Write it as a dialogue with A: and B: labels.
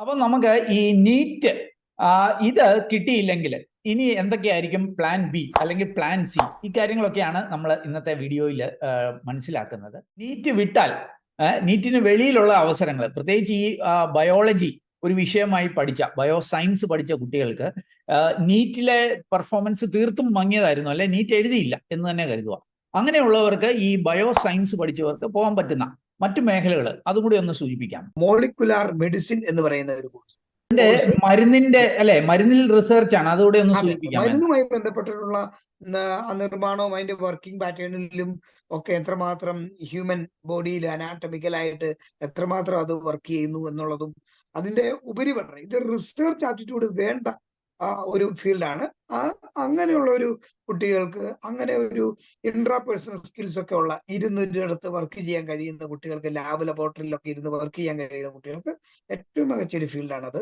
A: അപ്പൊ നമുക്ക് ഈ നീറ്റ് ഇത് കിട്ടിയില്ലെങ്കിൽ ഇനി എന്തൊക്കെയായിരിക്കും പ്ലാൻ ബി അല്ലെങ്കിൽ പ്ലാൻ സി ഈ കാര്യങ്ങളൊക്കെയാണ് നമ്മൾ ഇന്നത്തെ വീഡിയോയിൽ മനസ്സിലാക്കുന്നത്. നീറ്റ് വിട്ടാൽ നീറ്റിന് വെളിയിലുള്ള അവസരങ്ങൾ പ്രത്യേകിച്ച് ഈ ബയോളജി ഒരു വിഷയമായി പഠിച്ച ബയോ സയൻസ് പഠിച്ച കുട്ടികൾക്ക് നീറ്റിലെ പെർഫോമൻസ് തീർത്തും മങ്ങിയതായിരുന്നു അല്ലെ? നീറ്റ് എഴുതിയില്ല എന്ന് തന്നെ കരുതുക. അങ്ങനെയുള്ളവർക്ക് ഈ ബയോ സയൻസ് പഠിച്ചവർക്ക് പോകാൻ പറ്റുന്ന മറ്റു മേഖലകൾ അതും കൂടി ഒന്ന് സൂചിപ്പിക്കാം.
B: മോളിക്കുലാർ മെഡിസിൻ എന്ന് പറയുന്ന ഒരു കോഴ്സ്
A: മരുന്നിന്റെ അല്ലെ മരുന്നിൽ റിസർച്ച് ആണ്. അതുകൂടെ ഒന്ന് സൂചിപ്പിക്കാം.
B: മരുന്നുമായി ബന്ധപ്പെട്ടിട്ടുള്ള നിർമ്മാണവും അതിന്റെ വർക്കിംഗ് പാറ്റേണിലും ഒക്കെ എത്രമാത്രം ഹ്യൂമൻ ബോഡിയിൽ അനാട്ടമിക്കലായിട്ട് എത്രമാത്രം അത് വർക്ക് ചെയ്യുന്നു എന്നുള്ളതും അതിന്റെ ഉപരിപഠനം. ഇത് റിസർച്ച് ആറ്റിറ്റ്യൂഡ് വേണ്ട ഒരു ഫീൽഡാണ് ആ അങ്ങനെയുള്ള ഒരു കുട്ടികൾക്ക് അങ്ങനെ ഒരു ഇൻട്രാ പേഴ്സണൽ സ്കിൽസ് ഒക്കെ ഉള്ള ഇരുന്നൂറ്റിനടുത്ത് വർക്ക് ചെയ്യാൻ കഴിയുന്ന കുട്ടികൾക്ക് ലാബ് ലബോറട്ടറിയിലൊക്കെ ഇരുന്ന് വർക്ക് ചെയ്യാൻ കഴിയുന്ന കുട്ടികൾക്ക് ഏറ്റവും മികച്ച ഒരു ഫീൽഡാണത്